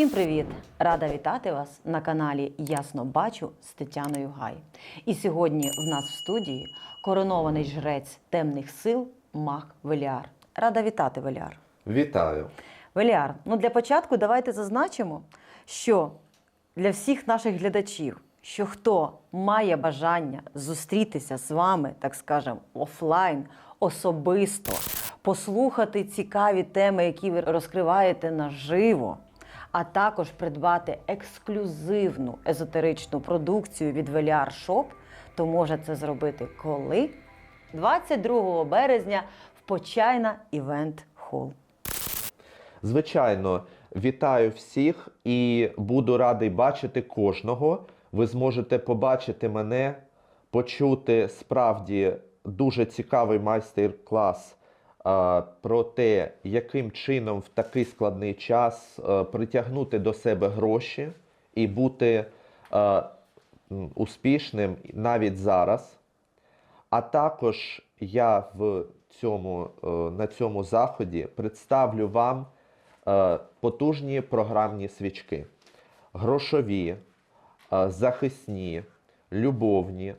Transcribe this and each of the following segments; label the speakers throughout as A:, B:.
A: Всім привіт! Рада вітати вас на каналі Ясно Бачу з Тетяною Гай. І сьогодні в нас в студії коронований жрець темних сил Мах Веліар. Рада вітати, Веліар.
B: Вітаю.
A: Веліар, ну для початку давайте зазначимо, що для всіх наших глядачів, що хто має бажання зустрітися з вами, так скажемо, офлайн, особисто, послухати цікаві теми, які ви розкриваєте наживо, а також придбати ексклюзивну езотеричну продукцію від Веліар Shop, то може це зробити коли? 22 березня в Почайна Івент Холл.
B: Звичайно, вітаю всіх і буду радий бачити кожного. Ви зможете побачити мене, почути справді дуже цікавий майстер-клас про те, яким чином в такий складний час е, притягнути до себе гроші і бути е, успішним навіть зараз. А також я в цьому, е, на цьому заході представлю вам потужні програмні свічки, грошові, захисні, любовні,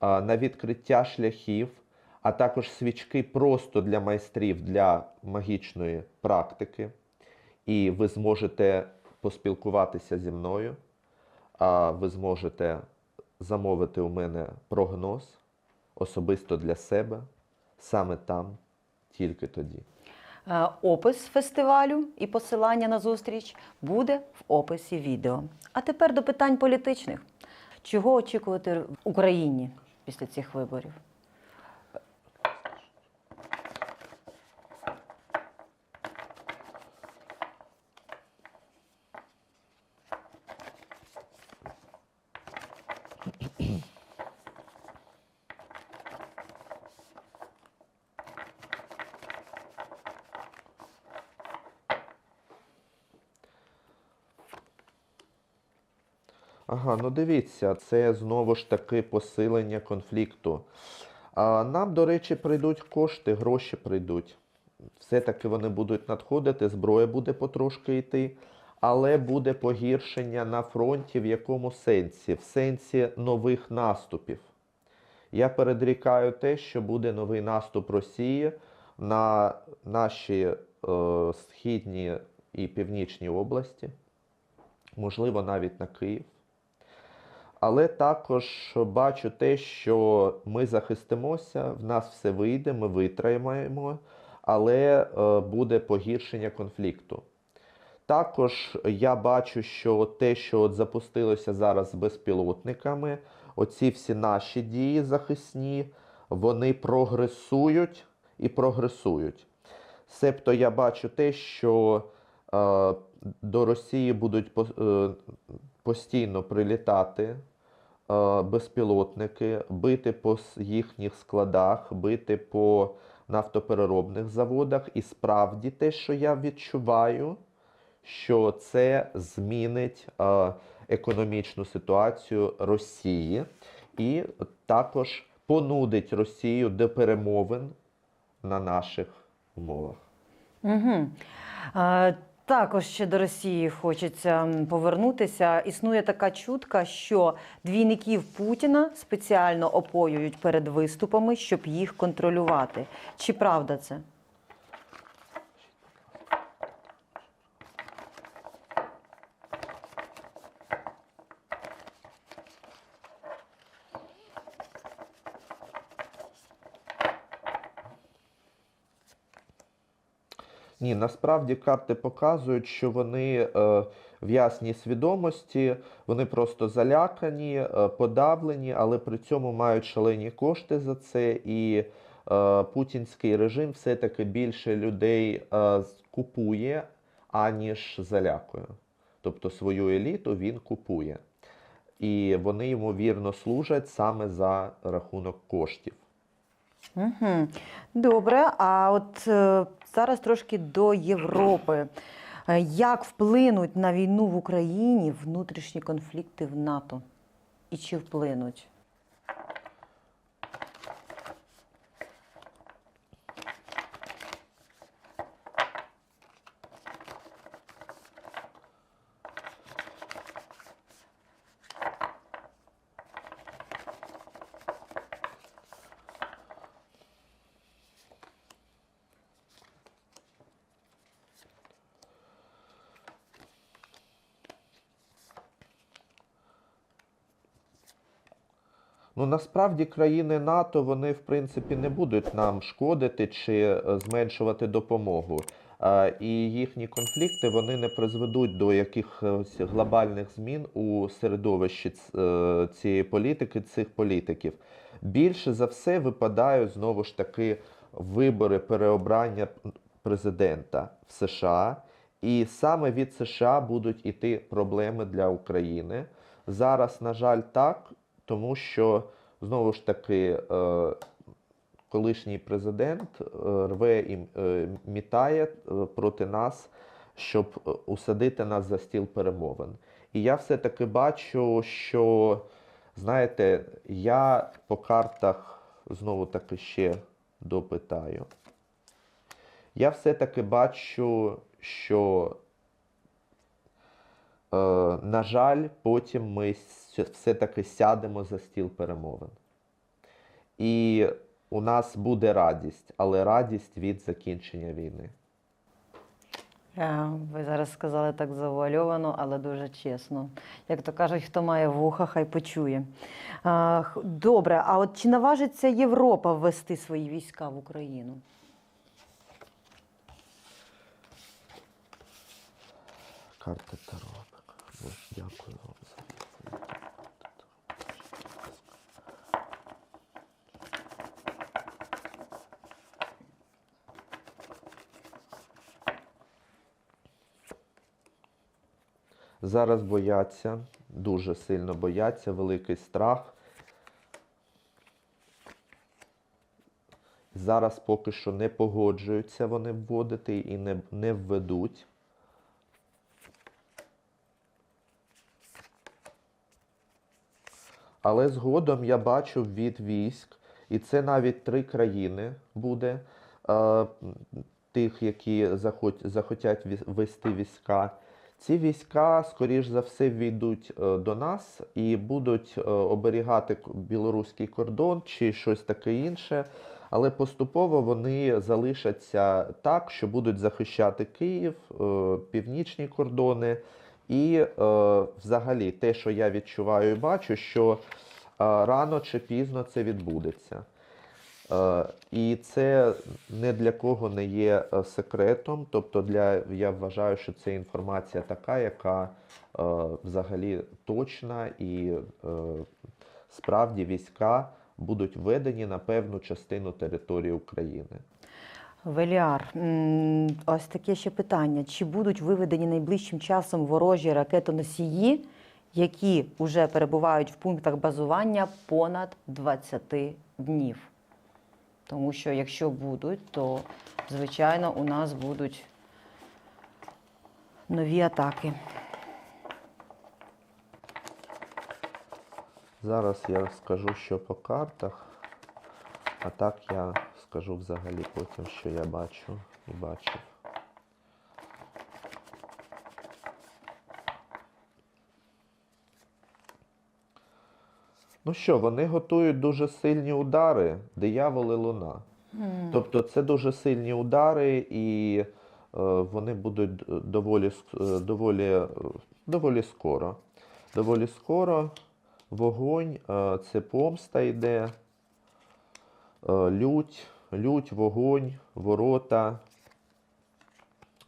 B: на відкриття шляхів, а також свічки просто для майстрів для магічної практики. І ви зможете поспілкуватися зі мною, а ви зможете замовити у мене прогноз особисто для себе, саме там, тільки тоді.
A: Е, Опис фестивалю і посилання на зустріч буде в описі відео. А тепер до питань політичних. Чого очікувати в Україні після цих виборів?
B: Ага, ну дивіться, це знову ж таки посилення конфлікту. А нам, до речі, прийдуть кошти, гроші прийдуть. Все-таки вони будуть надходити, зброя буде потрошки йти, але буде погіршення на фронті в якому сенсі? В сенсі нових наступів. Я передрікаю те, що буде новий наступ Росії на наші е, східні і північні області, можливо, навіть на Київ. Але також бачу те, що ми захистимося, в нас все вийде, ми витримаємо, але е, буде погіршення конфлікту. Також я бачу, що те, що от запустилося зараз з безпілотниками, оці всі наші дії захисні, вони прогресують і прогресують. Себто я бачу те, що е, до Росії будуть е, постійно прилітати безпілотники, бити по їхніх складах, бити по нафтопереробних заводах. І справді те, що я відчуваю, що це змінить е, економічну ситуацію Росії і також понудить Росію до перемовин на наших умовах.
A: Угу. Е, також ще до Росії хочеться повернутися. Існує така чутка, що двійників Путіна спеціально опоюють перед виступами, щоб їх контролювати. Чи правда це?
B: Ні, насправді карти показують, що вони е, в ясній свідомості, вони просто залякані, е, подавлені, але при цьому мають шалені кошти за це. І е, путінський режим все-таки більше людей е, купує, аніж залякує. Тобто свою еліту він купує. І вони йому вірно служать саме за рахунок коштів.
A: Угу. Добре, а от е, зараз трошки до Європи. Е, Як вплинуть на війну в Україні внутрішні конфлікти в НАТО? І чи вплинуть?
B: Ну насправді країни НАТО вони в принципі не будуть нам шкодити чи е, зменшувати допомогу. І їхні конфлікти вони не призведуть до якихось глобальних змін у середовищі е, цієї політики, цих політиків. Більше за все випадають знову ж таки вибори переобрання президента в США. І саме від США будуть іти проблеми для України. Зараз, на жаль, так, тому що знову ж таки е, колишній президент е, рве і е, мітає проти нас, щоб усадити нас за стіл перемовин. І я все-таки бачу, що, знаєте, я по картах знову таки ще допитаю. Я все-таки бачу, що, е, на жаль, потім ми все-таки сядемо за стіл перемовин. І у нас буде радість, але радість від закінчення війни.
A: Е, Ви зараз сказали так завуальовано, але дуже чесно. Як то кажуть, хто має вуха, хай почує. Добре, а от чи наважиться Європа ввести свої війська в Україну?
B: Карта Таро. Дякую вам за відповідь. Зараз бояться, дуже сильно бояться, великий страх. Зараз поки що не погоджуються вони вводити і не, не введуть. Але згодом я бачу від військ, і це навіть три країни буде е, тих, які захот, захотять вести війська. Ці війська, скоріш за все, війдуть е, до нас і будуть е, оберігати білоруський кордон чи щось таке інше. Але поступово вони залишаться так, що будуть захищати Київ, е, північні кордони. І взагалі те, що я відчуваю і бачу, що рано чи пізно це відбудеться. Е, і це не для кого не є е, секретом. Тобто, для, я вважаю, що це інформація така, яка е, взагалі точна і справді війська будуть введені на певну частину території України.
A: Веліар, ось таке ще питання. Чи будуть виведені найближчим часом ворожі ракетоносії, які вже перебувають в пунктах базування понад 20 днів? Тому що якщо будуть, то звичайно у нас будуть нові атаки.
B: Зараз я скажу, що по картах, а так я скажу взагалі потім, що я бачу і бачив. Ну що, вони готують дуже сильні удари, диявол і луна. Тобто це дуже сильні удари, і е, вони будуть доволі, е, доволі, е, доволі скоро. Доволі скоро вогонь, е, це помста йде, е, лють, лють, вогонь, ворота.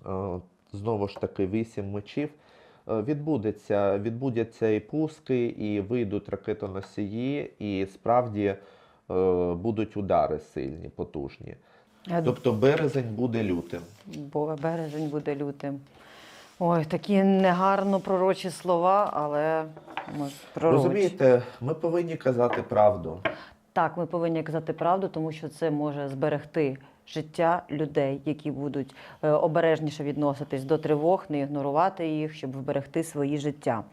B: Е, Знову ж таки, вісім мечів. Е, Відбудеться, відбудуться і пуски, і вийдуть ракетоносії, і справді е, будуть удари сильні, потужні. Тобто березень буде лютим.
A: Бо березень буде лютим. Ой, такі негарно пророчі слова, але ми пророчі.
B: Розумієте, ми повинні казати правду.
A: Так, ми повинні казати правду, тому що це може зберегти життя людей, які будуть е, обережніше відноситись до тривог, не ігнорувати їх, щоб вберегти свої життя.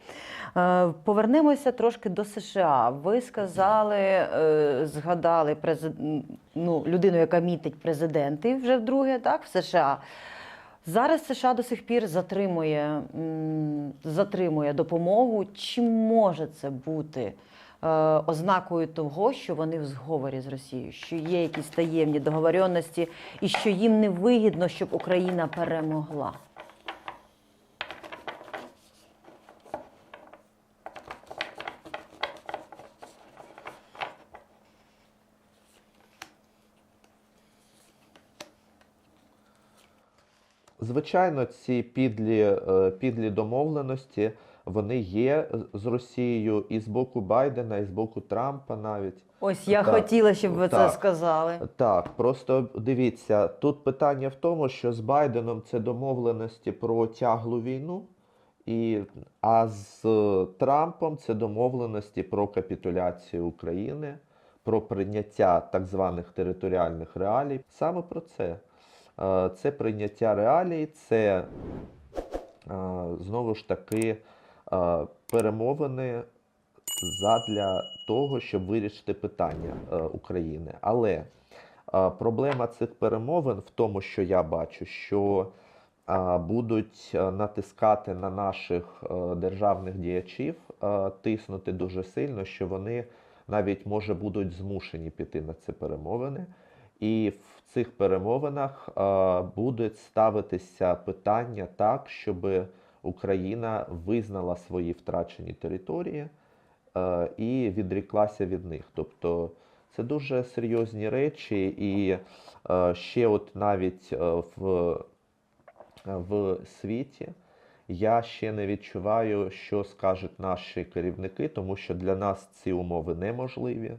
A: Е, Повернемося трошки до США. Ви сказали, е, згадали ну, людину, яка мітить президентів вже вдруге, так, в США. Зараз США до сих пір затримує, затримує допомогу. Чи може це бути Е, ознакою того, що вони в зговорі з Росією, що є якісь таємні договоренності, і що їм не вигідно, щоб Україна перемогла.
B: Звичайно, ці підлі е, підлі домовленості вони є з Росією і з боку Байдена, і з боку Трампа навіть.
A: Ось я
B: Так,
A: хотіла, щоб ви це сказали.
B: Так, просто дивіться, тут питання в тому, що з Байденом це домовленості про тяглу війну, і, а з Трампом це домовленості про капітуляцію України, про прийняття так званих територіальних реалій. Саме про це. Е, Це прийняття реалій, це е, знову ж таки е, перемовини задля того, щоб вирішити питання е, України. Але е, проблема цих перемовин в тому, що я бачу, що е, будуть е, натискати на наших е, державних діячів, е, тиснути дуже сильно, що вони навіть може будуть змушені піти на ці перемовини. І в цих перемовинах е, будуть ставитися питання так, щоб Україна визнала свої втрачені території е, і відріклася від них. Тобто це дуже серйозні речі, і е, ще от навіть е, в, в світі я ще не відчуваю, що скажуть наші керівники, тому що для нас ці умови неможливі.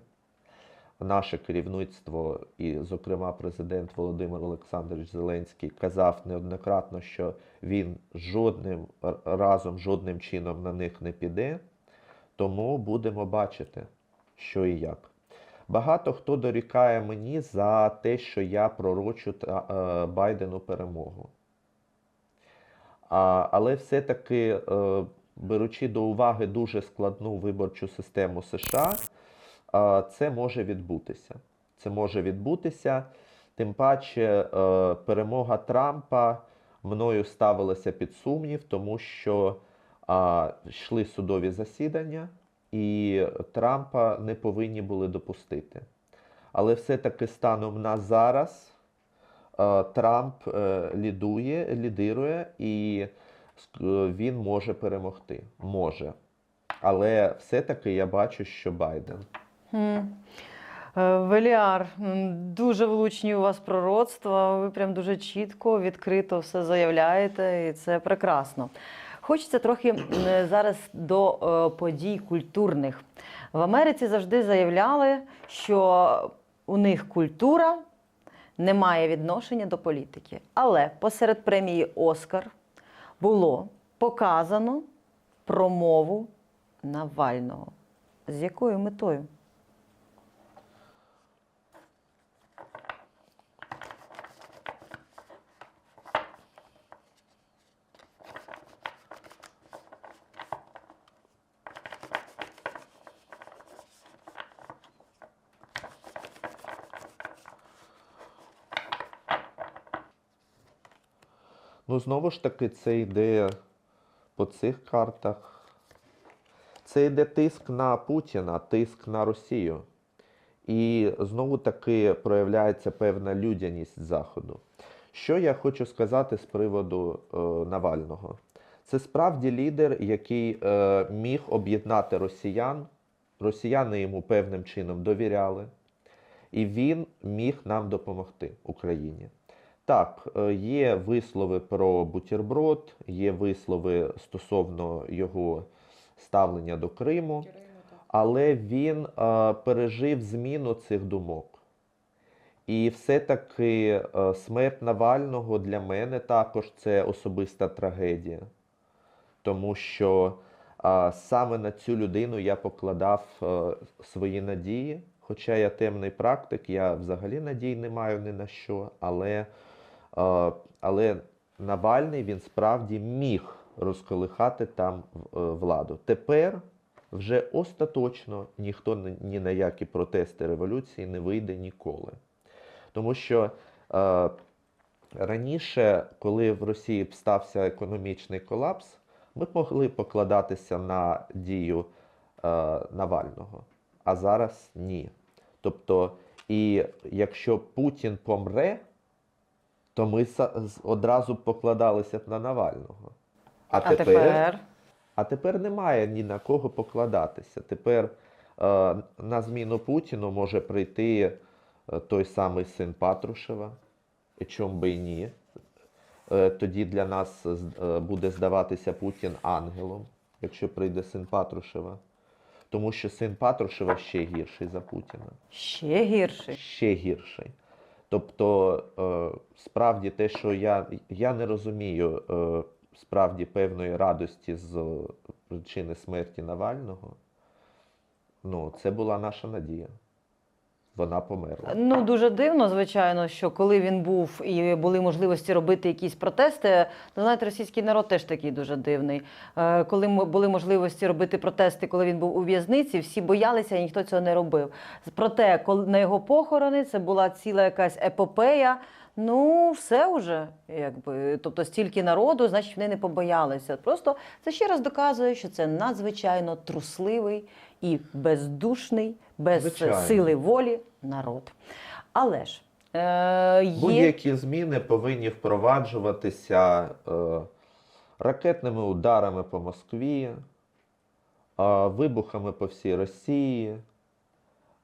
B: Наше керівництво, і, зокрема, президент Володимир Олександрович Зеленський казав неоднократно, що він жодним разом, жодним чином на них не піде. Тому будемо бачити, що і як. Багато хто дорікає мені за те, що я пророчу е, Байдену перемогу. Але все-таки, е, беручи до уваги дуже складну виборчу систему США, це може відбутися. Це може відбутися. Тим паче, е, перемога Трампа мною ставилася під сумнів, тому що йшли судові засідання, і Трампа не повинні були допустити. Але все-таки станом на зараз е, Трамп е, лідує, лідирує, і він може перемогти. Може. Але все-таки я бачу, що Байден.
A: Е, Веліар, дуже влучні у вас пророцтва. Ви прям дуже чітко, відкрито все заявляєте, і це прекрасно. Хочеться трохи зараз до е, подій культурних. В Америці завжди заявляли, що у них культура не має відношення до політики. Але посеред премії Оскар було показано промову Навального. З якою метою?
B: Ну, знову ж таки, це йде по цих картах. Це йде тиск на Путіна, тиск на Росію. І знову таки проявляється певна людяність Заходу. Що я хочу сказати з приводу е, Навального? Це справді лідер, який е, міг об'єднати росіян. Росіяни йому певним чином довіряли, і він міг нам допомогти Україні. Так, е, є вислови про бутерброд, є вислови стосовно його ставлення до Криму, але він е, пережив зміну цих думок. І все-таки е, смерть Навального для мене також це особиста трагедія, тому що саме на цю людину я покладав свої надії. Хоча я темний практик, я взагалі надій не маю ні на що, але, але Навальний він справді міг розколихати там е, владу. Тепер вже остаточно ніхто ні- на які протести революції не вийде ніколи. Тому що е, раніше, коли в Росії стався економічний колапс, ми могли покладатися на дію е, Навального. А зараз ні. Тобто, і якщо Путін помре, то ми одразу покладалися б на Навального.
A: А тепер
B: А тепер немає ні на кого покладатися. Тепер е, на зміну Путіну може прийти е, той самий син Патрушева, і чом би і ні. е, тоді для нас е, буде здаватися Путін ангелом, якщо прийде син Патрушева. Тому що син Патрушева ще гірший за Путіна.
A: Ще гірший.
B: Ще гірший. Тобто, е, справді те, що я, я не розумію е, справді певної радості з причини смерті Навального, ну, це була наша надія. Вона померла.
A: Ну дуже дивно, звичайно, що коли він був і були можливості робити якісь протести, то знаєте, російський народ теж такий дуже дивний. Е, Коли були можливості робити протести, коли він був у в'язниці, всі боялися, і ніхто цього не робив. Проте, коли на його похорони це була ціла якась епопея. Ну, все вже, якби. Тобто стільки народу, значить, вони не побоялися. Просто це ще раз доказує, що це надзвичайно трусливий і бездушний, без
B: Звичайно.
A: сили волі народ. Але ж е, є
B: Будь-які зміни повинні впроваджуватися е, ракетними ударами по Москві, е, вибухами по всій Росії,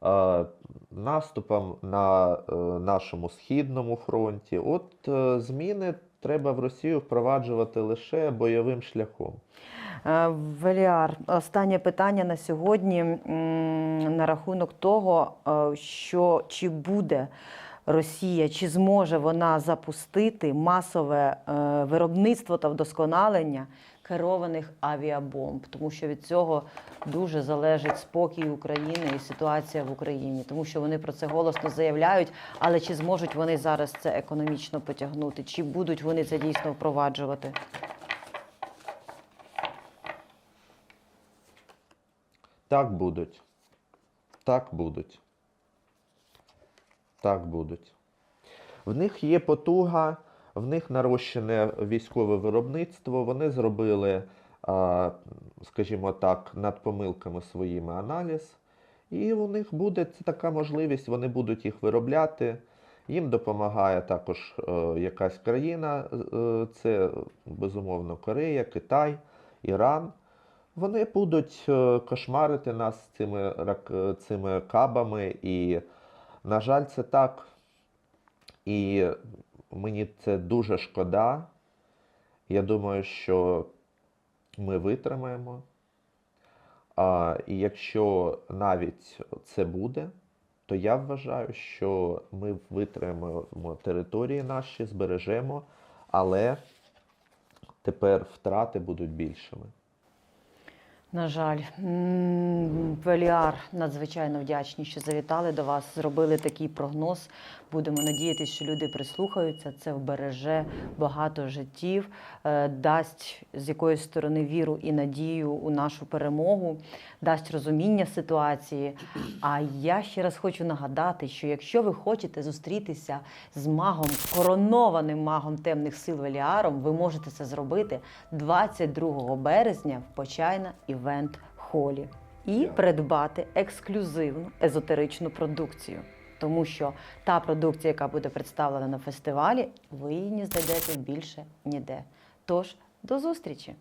B: е, наступом на е, нашому східному фронті. От е, зміни треба в Росію впроваджувати лише бойовим шляхом.
A: Е, Веліар, останнє питання на сьогодні на рахунок того, е, що чи буде Росія, чи зможе вона запустити масове е, виробництво та вдосконалення керованих авіабомб, тому що від цього дуже залежить спокій України і ситуація в Україні, тому що вони про це голосно заявляють. Але чи зможуть вони зараз це економічно потягнути, чи будуть вони це дійсно впроваджувати?
B: Так будуть. Так будуть. Так будуть. В них є потуга, в них нарощене військове виробництво. Вони зробили, скажімо так, над помилками своїми аналіз. І у них буде така можливість, вони будуть їх виробляти. Їм допомагає також е, якась країна, е, це безумовно Корея, Китай, Іран. Вони будуть е, кошмарити нас цими, цими кабами, і, на жаль, це так. І мені це дуже шкода. Я думаю, що ми витримаємо. А, і якщо навіть це буде, то я вважаю, що ми витримаємо території наші, збережемо, але тепер втрати будуть більшими.
A: На жаль, Веліар надзвичайно вдячні, що завітали до вас, зробили такий прогноз. Будемо надіятися, що люди прислухаються. Це вбереже багато життів, е, дасть з якоїсь сторони віру і надію у нашу перемогу, дасть розуміння ситуації. А я ще раз хочу нагадати, що якщо ви хочете зустрітися з магом, коронованим магом темних сил Веліаром, ви можете це зробити 22 березня в Почайна івент холі і придбати ексклюзивну езотеричну продукцію. Тому що та продукція, яка буде представлена на фестивалі, ви її не знайдете більше ніде. Тож до зустрічі!